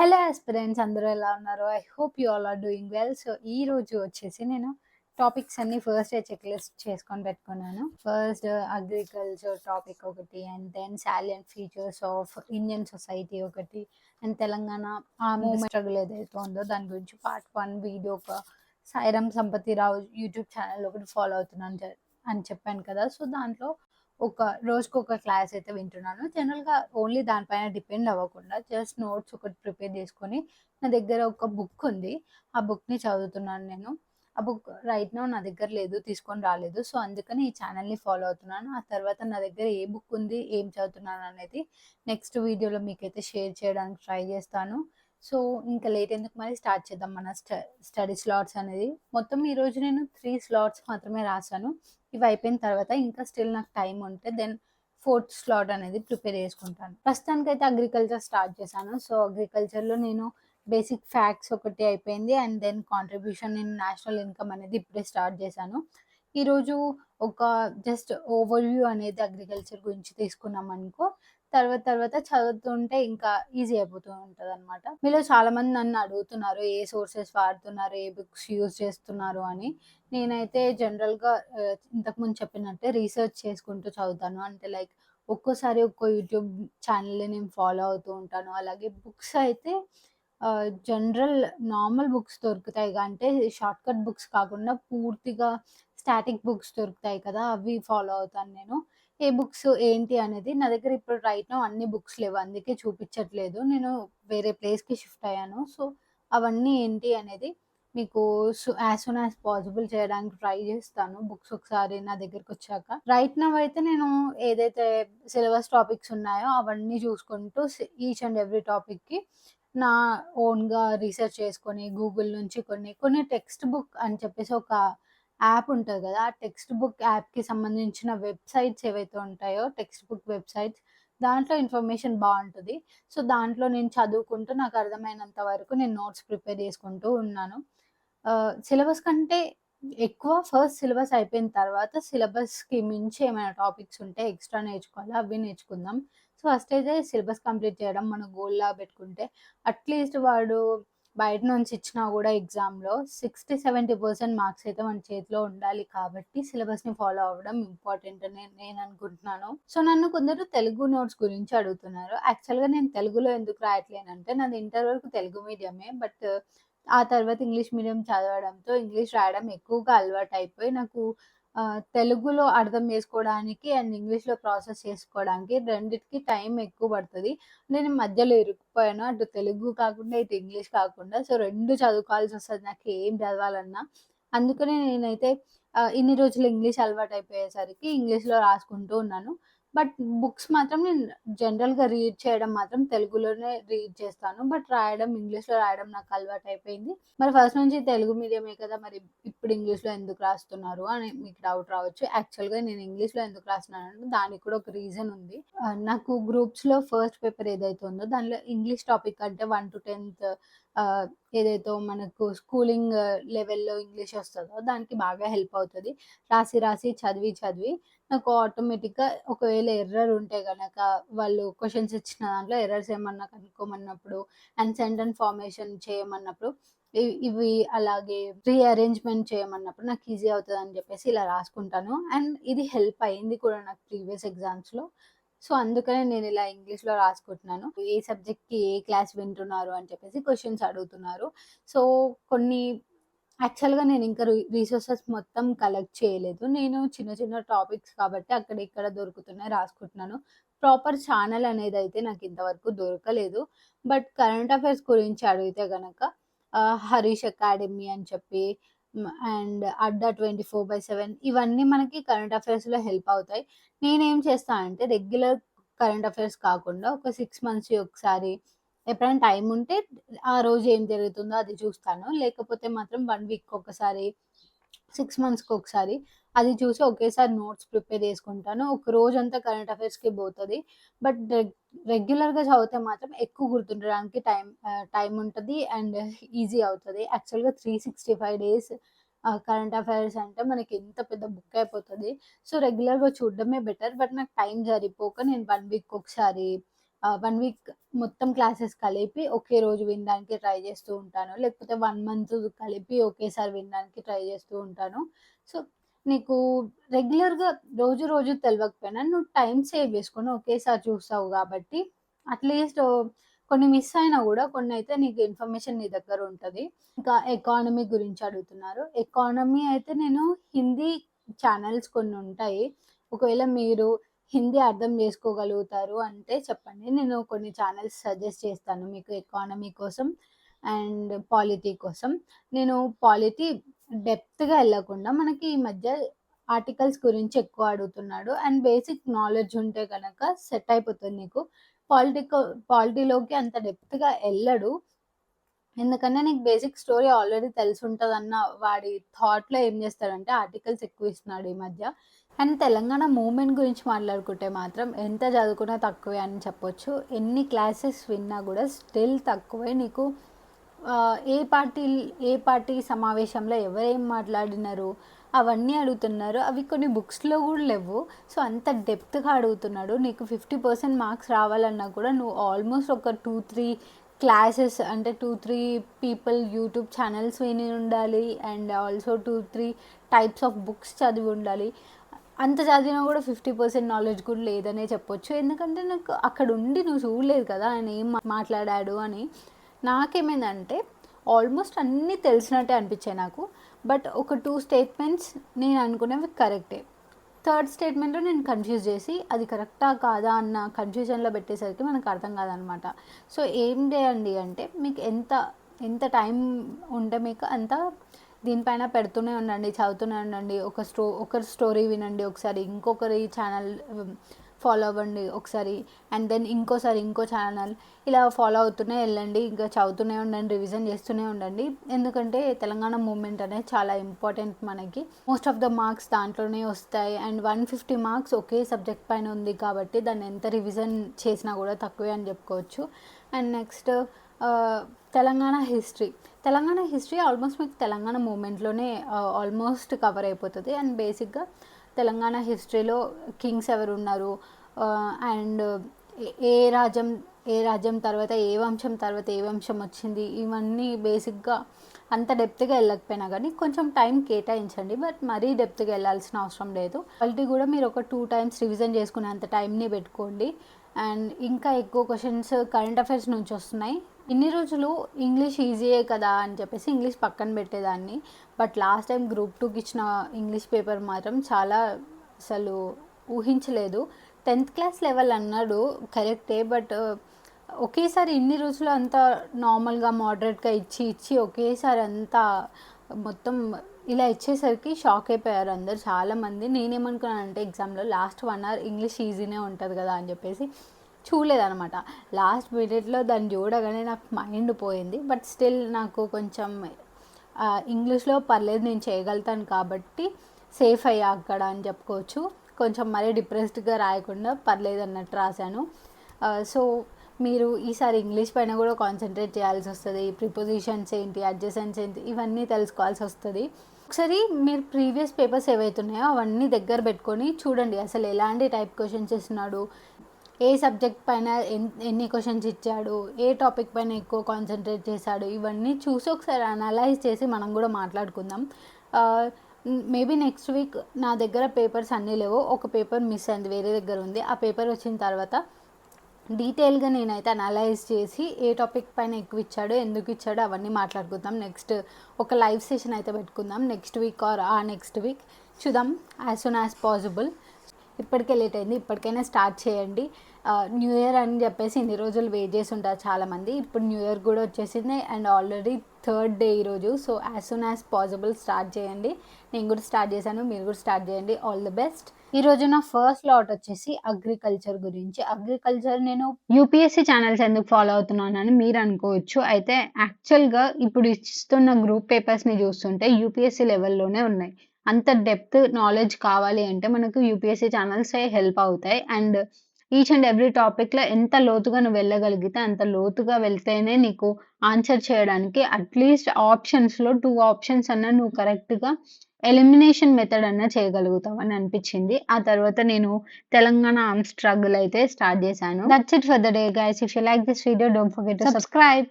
Hello aspirants అందరూ ఎలా ఉన్నారు? I hope you all are doing well so ఈ రోజు వచ్చేసి నేను టాపిక్స్ అన్ని ఫస్ట్ చెక్ లిస్ట్ చేసుకొని పెట్టుకున్నాను. ఫస్ట్ అగ్రికల్చర్ టాపిక్ ఒకటి and then salient features of Indian society ఒకటి అండ్ తెలంగాణ ఆ మూమెంట్ స్ట్రగుల్ ఏదైతే ఉందో దాని గురించి పార్ట్ వన్ వీడియో ఒక సాయిరామ్ సంపతి రావు యూట్యూబ్ ఛానల్ ఒకటి ఫాలో అవుతున్నాను అని చెప్పాను కదా. సో దాంట్లో ఒక రోజుకు ఒక క్లాస్ అయితే వింటున్నాను. జనరల్గా ఓన్లీ దానిపైన డిపెండ్ అవ్వకుండా జస్ట్ నోట్స్ ఒకటి ప్రిపేర్ చేసుకొని నా దగ్గర ఒక బుక్ ఉంది. ఆ బుక్ని చదువుతున్నాను నేను. ఆ బుక్ రైట్ నో నా దగ్గర లేదు తీసుకొని రాలేదు. సో అందుకని ఈ ఛానల్ని ఫాలో అవుతున్నాను. ఆ తర్వాత నా దగ్గర ఏ బుక్ ఉంది ఏం చదువుతున్నాను అనేది నెక్స్ట్ వీడియోలో మీకైతే షేర్ చేయడానికి ట్రై చేస్తాను. సో ఇంకా లేట్ ఎందుకు మరి స్టార్ట్ చేద్దాం మన స్టడీ స్లాట్స్ అనేది? మొత్తం ఈరోజు నేను త్రీ స్లాట్స్ మాత్రమే రాశాను. ఇవి అయిపోయిన తర్వాత ఇంకా స్టిల్ నాకు టైం ఉంటే దెన్ ఫోర్త్ స్లాట్ అనేది ప్రిపేర్ చేసుకుంటాను. ప్రస్తుతానికైతే అగ్రికల్చర్ స్టార్ట్ చేశాను. సో అగ్రికల్చర్లో నేను బేసిక్ ఫ్యాక్ట్స్ ఒకటి అయిపోయింది and then contribution in national income అనేది ఇప్పుడే స్టార్ట్ చేశాను. ఈరోజు ఒక జస్ట్ ఓవర్వ్యూ అనేది అగ్రికల్చర్ గురించి తీసుకున్నాం అనుకో తర్వాత తర్వాత చదువుతుంటే ఇంకా ఈజీ అయిపోతూ ఉంటుంది అనమాట మీలో చాలా మంది నన్ను అడుగుతున్నారు ఏ సోర్సెస్ వాడుతున్నారు ఏ బుక్స్ యూజ్ చేస్తున్నారు అని. నేనైతే జనరల్గా ఇంతకుముందు చెప్పినట్టే రీసెర్చ్ చేసుకుంటూ చదువుతాను. అంటే లైక్ ఒక్కోసారి ఒక్కో యూట్యూబ్ ఛానల్ని నేను ఫాలో అవుతూ ఉంటాను. అలాగే బుక్స్ అయితే జనరల్ నార్మల్ బుక్స్ దొరుకుతాయి అంటే షార్ట్ కట్ బుక్స్ కాకుండా పూర్తిగా స్టాటిక్ బుక్స్ దొరుకుతాయి కదా అవి ఫాలో అవుతాను నేను. ఏ బుక్స్ ఏంటి అనేది నా దగ్గర ఇప్పుడు రైట్ నో అన్ని బుక్స్ లేవు. అందుకే చూపించట్లేదు. నేను వేరే ప్లేస్కి షిఫ్ట్ అయ్యాను. సో అవన్నీ ఏంటి అనేది మీకు యాజ్ సూన్ యాజ్ పాసిబుల్ చేయడానికి ట్రై చేస్తాను. బుక్స్ ఒకసారి నా దగ్గరికి వచ్చాక. రైట్ నవ్ అయితే నేను ఏదైతే సిలబస్ టాపిక్స్ ఉన్నాయో అవన్నీ చూసుకుంటూ ఈచ్ అండ్ ఎవ్రీ టాపిక్కి నా ఓన్గా రీసెర్చ్ చేసుకొని గూగుల్ నుంచి కొన్ని కొన్ని టెక్స్ట్ బుక్ అని చెప్పేసి ఒక యాప్ ఉంటుంది కదా ఆ టెక్స్ట్ బుక్ యాప్కి సంబంధించిన వెబ్సైట్స్ ఏవైతే ఉంటాయో టెక్స్ట్ బుక్ వెబ్సైట్స్ దాంట్లో ఇన్ఫర్మేషన్ బాగుంటుంది సో దాంట్లో నేను చదువుకుంటూ నాకు అర్థమైనంత వరకు నేను నోట్స్ ప్రిపేర్ చేసుకుంటూ ఉన్నాను. సిలబస్ కంటే ఎక్కువ ఫస్ట్ సిలబస్ అయిపోయిన తర్వాత సిలబస్కి మించి ఏమైనా టాపిక్స్ ఉంటే ఎక్స్ట్రా నేర్చుకోవాలి అవి నేర్చుకుందాం. సో ఫస్ట్ అయితే సిలబస్ కంప్లీట్ చేయడం మన గోల్లా పెట్టుకుంటే అట్లీస్ట్ వాడు బయట నుంచి ఇచ్చినా కూడా ఎగ్జామ్లో సిక్స్టీ సెవెంటీ పర్సెంట్ మార్క్స్ అయితే మన చేతిలో ఉండాలి కాబట్టి సిలబస్ని ఫాలో అవ్వడం ఇంపార్టెంట్ అని నేను అనుకుంటున్నాను. సో నన్ను కొందరు తెలుగు నోట్స్ గురించి అడుగుతున్నారు. యాక్చువల్గా నేను తెలుగులో ఎందుకు రాయట్లేనంటే నాది ఇంటర్ వరకు తెలుగు మీడియమే బట్ ఆ తర్వాత ఇంగ్లీష్ మీడియం చదవడంతో ఇంగ్లీష్ రాయడం ఎక్కువగా అలవాటు అయిపోయి నాకు తెలుగులో అర్థం చేసుకోవడానికి అండ్ ఇంగ్లీష్లో ప్రాసెస్ చేసుకోవడానికి రెండిటికి టైం ఎక్కువ పడుతుంది. నేను మధ్యలో ఇరుక్కుపోయాను. అటు తెలుగు కాకుండా ఇటు ఇంగ్లీష్ కాకుండా. సో రెండు చదువుకోవాల్సి వస్తుంది. నాకు ఏం చదవాలన్నా. అందుకనే నేనైతే ఇన్ని రోజులు ఇంగ్లీష్ అలవాటు అయిపోయేసరికి ఇంగ్లీష్లో రాసుకుంటూ ఉన్నాను. బట్ బుక్స్ మాత్రం నేను జనరల్గా రీడ్ చేయడం మాత్రం తెలుగులోనే రీడ్ చేస్తాను. బట్ రాయడం ఇంగ్లీష్లో రాయడం నాకు అలవాటు అయిపోయింది. మరి ఫస్ట్ నుంచి తెలుగు మీడియమే కదా మరి ఇప్పుడు ఇంగ్లీష్లో ఎందుకు రాస్తున్నారు అని మీకు డౌట్ రావచ్చు. యాక్చువల్గా నేను ఇంగ్లీష్లో ఎందుకు రాస్తున్నాను దానికి కూడా ఒక రీజన్ ఉంది. నాకు గ్రూప్స్లో ఫస్ట్ పేపర్ ఏదైతే ఉందో దానిలో ఇంగ్లీష్ టాపిక్ అంటే వన్ టు టెన్త్ ఏదైతే మనకు స్కూలింగ్ లెవెల్లో ఇంగ్లీష్ వస్తుందో దానికి బాగా హెల్ప్ అవుతుంది. రాసి రాసి చదివి చదివి నాకు ఆటోమేటిక్గా ఒకవేళ ఎర్రర్ ఉంటే కనుక వాళ్ళు క్వశ్చన్స్ ఇచ్చిన దాంట్లో ఎర్రర్స్ ఏమన్నా కనుక్కోమన్నప్పుడు అండ్ సెంటెన్స్ ఫార్మేషన్ చేయమన్నప్పుడు ఇవి అలాగే రీఅరేంజ్మెంట్ చేయమన్నప్పుడు నాకు ఈజీ అవుతుంది అని చెప్పేసి ఇలా రాసుకుంటాను. అండ్ ఇది హెల్ప్ అయింది కూడా నాకు ప్రీవియస్ ఎగ్జామ్స్లో. సో అందుకనే నేను ఇలా ఇంగ్లీష్లో రాసుకుంటున్నాను. ఏ సబ్జెక్ట్కి ఏ క్లాస్ వింటున్నారు అని చెప్పేసి క్వశ్చన్స్ అడుగుతున్నారు. సో కొన్ని యాక్చువల్గా నేను ఇంకా రీసోర్సెస్ మొత్తం కలెక్ట్ చేయలేదు. నేను చిన్న చిన్న టాపిక్స్ కాబట్టి అక్కడ ఇక్కడ దొరుకుతున్నాయి రాసుకుంటున్నాను. ప్రాపర్ ఛానల్ అనేది అయితే నాకు ఇంతవరకు దొరకలేదు. బట్ కరెంట్ అఫైర్స్ గురించి అడిగితే కనుక హరీష్ అకాడమీ అని చెప్పి and Adda twenty four by seven ఇవన్నీ మనకి కరెంట్ అఫైర్స్లో హెల్ప్ అవుతాయి. నేనేం చేస్తానంటే రెగ్యులర్ కరెంట్ అఫైర్స్ కాకుండా ఒక సిక్స్ మంత్స్కి ఒకసారి ఎప్పుడైనా టైం ఉంటే ఆ రోజు ఏం జరుగుతుందో అది చూస్తాను. లేకపోతే మాత్రం వన్ వీక్ ఒకసారి సిక్స్ మంత్స్కి ఒకసారి అది చూసి ఒకేసారి నోట్స్ ప్రిపేర్ చేసుకుంటాను. ఒక రోజంతా కరెంట్ అఫైర్స్కి పోతుంది. బట్ రెగ్యులర్గా చదివితే మాత్రం ఎక్కువ గుర్తుండడానికి టైం టైం ఉంటుంది అండ్ ఈజీ అవుతుంది. యాక్చువల్గా three sixty five days current affairs అంటే మనకి ఎంత పెద్ద బుక్ అయిపోతుంది. సో రెగ్యులర్గా చూడడమే బెటర్ బట్ నాకు టైం సరిపోక నేను వన్ వీక్ ఒకసారి వన్ వీక్ మొత్తం క్లాసెస్ కలిపి ఒకే రోజు వినడానికి ట్రై చేస్తూ ఉంటాను. లేకపోతే వన్ మంత్ కలిపి ఒకేసారి వినడానికి ట్రై చేస్తూ ఉంటాను. సో నీకు రెగ్యులర్గా రోజు రోజు తెలియకపోయినా నువ్వు టైం సేవ్ చేసుకొని ఒకేసారి చూస్తావు కాబట్టి అట్లీస్ట్ కొన్ని మిస్ అయినా కూడా కొన్ని అయితే నీకు ఇన్ఫర్మేషన్ నీ దగ్గర ఉంటుంది. ఇంకా ఎకానమీ గురించి అడుగుతున్నారు. ఎకానమీ అయితే నేను హిందీ ఛానల్స్ కొన్ని ఉంటాయి. ఒకవేళ మీరు హిందీ అర్థం చేసుకోగలుగుతారు అంటే చెప్పండి. నేను కొన్ని ఛానల్స్ సజెస్ట్ చేస్తాను మీకు ఎకానమీ కోసం అండ్ పాలిటీ కోసం. నేను పాలిటీ డెప్త్గా వెళ్ళకుండా మనకి ఈ మధ్య ఆర్టికల్స్ గురించి ఎక్కువ అడుగుతున్నాడు. అండ్ బేసిక్ నాలెడ్జ్ ఉంటే కనుక సెట్ అయిపోతుంది నీకు. పాలిటిక్ పాలిటీలోకి అంత డెప్త్గా వెళ్ళడు ఎందుకంటే నీకు బేసిక్ స్టోరీ ఆల్రెడీ తెలిసి ఉంటుంది అన్న వాడి థాట్లో ఏం చేస్తాడంటే ఆర్టికల్స్ ఎక్కువ ఇస్తున్నాడు ఈ మధ్య. అండ్ తెలంగాణ మూమెంట్ గురించి మాట్లాడుకుంటే మాత్రం ఎంత చదువుకున్నా తక్కువే అని చెప్పొచ్చు. ఎన్ని క్లాసెస్ విన్నా కూడా స్టిల్ తక్కువే నీకు ఏ పార్టీ ఏ పార్టీ సమావేశంలో ఎవరేం మాట్లాడినారు అవన్నీ అడుగుతున్నారు. అవి కొన్ని బుక్స్లో కూడా లేవు. సో అంత డెప్త్గా అడుగుతున్నాడు. నీకు ఫిఫ్టీ పర్సెంట్ మార్క్స్ రావాలన్నా కూడా నువ్వు ఆల్మోస్ట్ ఒక టూ త్రీ క్లాసెస్ అంటే two three people YouTube channels విని ఉండాలి. And also two three types of books చదివి ఉండాలి. అంత చదివినా కూడా ఫిఫ్టీ పర్సెంట్ నాలెడ్జ్ కూడా లేదనే చెప్పొచ్చు. ఎందుకంటే నాకు అక్కడ ఉండి నువ్వు చూడలేదు కదా ఆయన ఏం మాట్లాడాడు అని. నాకేమైందంటే ఆల్మోస్ట్ అన్నీ తెలిసినట్టే అనిపించాయి నాకు. బట్ ఒక టూ స్టేట్మెంట్స్ నేను అనుకునేవి కరెక్టే. థర్డ్ స్టేట్మెంట్లో నేను కన్ఫ్యూజ్ చేసి అది కరెక్టా కాదా అన్న కన్ఫ్యూజన్లో పెట్టేసరికి మనకు అర్థం కాదనమాట. సో ఏం చేయండి అంటే మీకు ఎంత ఎంత టైం ఉంటే మీకు అంత దీనిపైన పెడుతూనే ఉండండి చదువుతూనే ఉండండి. ఒక స్టో ఒకరి స్టోరీ వినండి ఒకసారి. ఇంకొకరి ఛానల్ ఫాలో అవ్వండి ఒకసారి. అండ్ దెన్ ఇంకోసారి ఇంకో ఛానల్ ఇలా ఫాలో అవుతూనే వెళ్ళండి. ఇంకా చదువుతూనే ఉండండి రివిజన్ చేస్తూనే ఉండండి. ఎందుకంటే తెలంగాణ మూమెంట్ అనేది చాలా ఇంపార్టెంట్ మనకి. మోస్ట్ ఆఫ్ ద మార్క్స్ దాంట్లోనే వస్తాయి. అండ్ వన్ ఫిఫ్టీ మార్క్స్ ఒకే సబ్జెక్ట్ పైన ఉంది కాబట్టి దాన్ని ఎంత రివిజన్ చేసినా కూడా తక్కువే అని చెప్పుకోవచ్చు. And next Telangana history. Telangana history almost మీకు తెలంగాణ మూమెంట్లోనే ఆల్మోస్ట్ కవర్ అయిపోతుంది. అండ్ బేసిక్గా తెలంగాణ హిస్టరీలో కింగ్స్ ఎవరు ఉన్నారు అండ్ ఏ రాజ్యం ఏ రాజ్యం తర్వాత ఏ వంశం తర్వాత ఏ వంశం వచ్చింది? ఇవన్నీ బేసిక్గా అంత డెప్త్గా వెళ్ళకపోయినా కానీ కొంచెం టైం కేటాయించండి. బట్ మరీ డెప్త్గా వెళ్ళాల్సిన అవసరం లేదు. క్వాలిటీ కూడా మీరు ఒక టూ టైమ్స్ రివిజన్ చేసుకునే అంత టైంని పెట్టుకోండి. అండ్ ఇంకా ఎక్కువ క్వశ్చన్స్ కరెంట్ అఫైర్స్ నుంచి వస్తున్నాయి. ఇన్ని రోజులు ఇంగ్లీష్ ఈజీయే కదా అని చెప్పేసి ఇంగ్లీష్ పక్కన పెట్టేదాన్ని. బట్ లాస్ట్ టైం గ్రూప్ టూకి ఇచ్చిన ఇంగ్లీష్ పేపర్ మాత్రం చాలా అసలు ఊహించలేదు. టెన్త్ క్లాస్ లెవెల్ అన్నాడు కరెక్టే బట్ uh, ఒకేసారి ఇన్ని రోజులు అంతా నార్మల్గా మోడరేట్గా ఇచ్చి ఇచ్చి ఒకేసారి అంతా మొత్తం ఇలా ఇచ్చేసరికి షాక్ అయిపోయారు అందరు చాలామంది నేనేమనుకున్నానంటే ఎగ్జామ్లో లాస్ట్ వన్ అవర్ ఇంగ్లీష్ ఈజీనే ఉంటుంది కదా అని చెప్పేసి చూడలేదనమాట లాస్ట్ మినిట్లో దాన్ని చూడగానే నాకు మైండ్ పోయింది. బట్ స్టిల్ నాకు కొంచెం ఇంగ్లీష్లో పర్లేదు నేను చేయగలుగుతాను కాబట్టి సేఫ్ అయ్యా అక్కడ అని చెప్పుకోవచ్చు. కొంచెం మరీ డిప్రెస్డ్గా రాయకుండా పర్లేదు అన్నట్టు రాశాను. సో మీరు ఈసారి ఇంగ్లీష్ పైన కూడా కాన్సన్ట్రేట్ చేయాల్సి వస్తుంది. ప్రిపోజిషన్స్ ఏంటి అడ్జసెన్స్ ఏంటి ఇవన్నీ తెలుసుకోవాల్సి వస్తుంది. ఒకసారి మీరు ప్రీవియస్ పేపర్స్ ఏవైతున్నాయో అవన్నీ దగ్గర పెట్టుకొని చూడండి. అసలు ఎలాంటి టైప్ క్వశ్చన్స్ ఇస్తున్నాడు ఏ సబ్జెక్ట్ పైన ఎన్ని క్వశ్చన్స్ ఇచ్చాడు ఏ టాపిక్ పైన ఎక్కువ కాన్సన్ట్రేట్ చేశాడు ఇవన్నీ చూసి ఒకసారి అనలైజ్ చేసి మనం కూడా మాట్లాడుకుందాం. మేబీ నెక్స్ట్ వీక్ నా దగ్గర పేపర్స్ అన్నీ లేవు ఒక పేపర్ మిస్ అయింది వేరే దగ్గర ఉంది. ఆ పేపర్ వచ్చిన తర్వాత డీటెయిల్గా నేనైతే అనలైజ్ చేసి ఏ టాపిక్ పైన ఎక్కువ ఇచ్చాడో ఎందుకు ఇచ్చాడో అవన్నీ మాట్లాడుకుందాం. నెక్స్ట్ ఒక లైవ్ సెషన్ అయితే పెట్టుకుందాం నెక్స్ట్ వీక్ ఆర్ ఆ నెక్స్ట్ వీక్ చూద్దాం యాజ్ సూన్ యాజ్ పాసిబుల్ ఇప్పటికే లేట్ అయింది. ఇప్పటికైనా స్టార్ట్ చేయండి. న్యూ ఇయర్ అని చెప్పేసి ఇన్ని రోజులు వెయిట్ చేసి ఉంటారు చాలామంది. ఇప్పుడు న్యూ ఇయర్ కూడా వచ్చేసింది. అండ్ ఆల్రెడీ థర్డ్ డే ఈరోజు so as soon as possible start చేయండి. నేను కూడా స్టార్ట్ చేశాను. మీరు కూడా స్టార్ట్ చేయండి. ఆల్ ది బెస్ట్ ఈ రోజు నా ఫస్ట్ లాట్ వచ్చేసి అగ్రికల్చర్ గురించి. అగ్రికల్చర్ నేను యూపీఎస్సీ ఛానల్స్ ఎందుకు ఫాలో అవుతున్నానని మీరు అనుకోవచ్చు. అయితే యాక్చువల్గా ఇప్పుడు ఇస్తున్న గ్రూప్ పేపర్స్ని చూస్తుంటే యూపీఎస్సీ లెవెల్లోనే ఉన్నాయి. అంత డెప్త్ నాలెడ్జ్ కావాలి అంటే మనకు యూపీఎస్సీ ఛానల్స్ హెల్ప్ అవుతాయి. అండ్ ఈచ్ అండ్ ఎవ్రీ టాపిక్లో ఎంత లోతుగా నువ్వు వెళ్ళగలిగితే అంత లోతుగా వెళ్తేనే నీకు ఆన్సర్ చేయడానికి అట్లీస్ట్ ఆప్షన్స్లో టూ ఆప్షన్స్ అన్న నువ్వు కరెక్ట్గా ఎలిమినేషన్ మెథడ్ అన్నా చేయగలుగుతాం అని అనిపించింది. ఆ తర్వాత నేను తెలంగాణ ఆర్మ్ స్ట్రగుల్ అయితే స్టార్ట్ చేశాను. That's it for the day guys if you like this video don't forget subscribe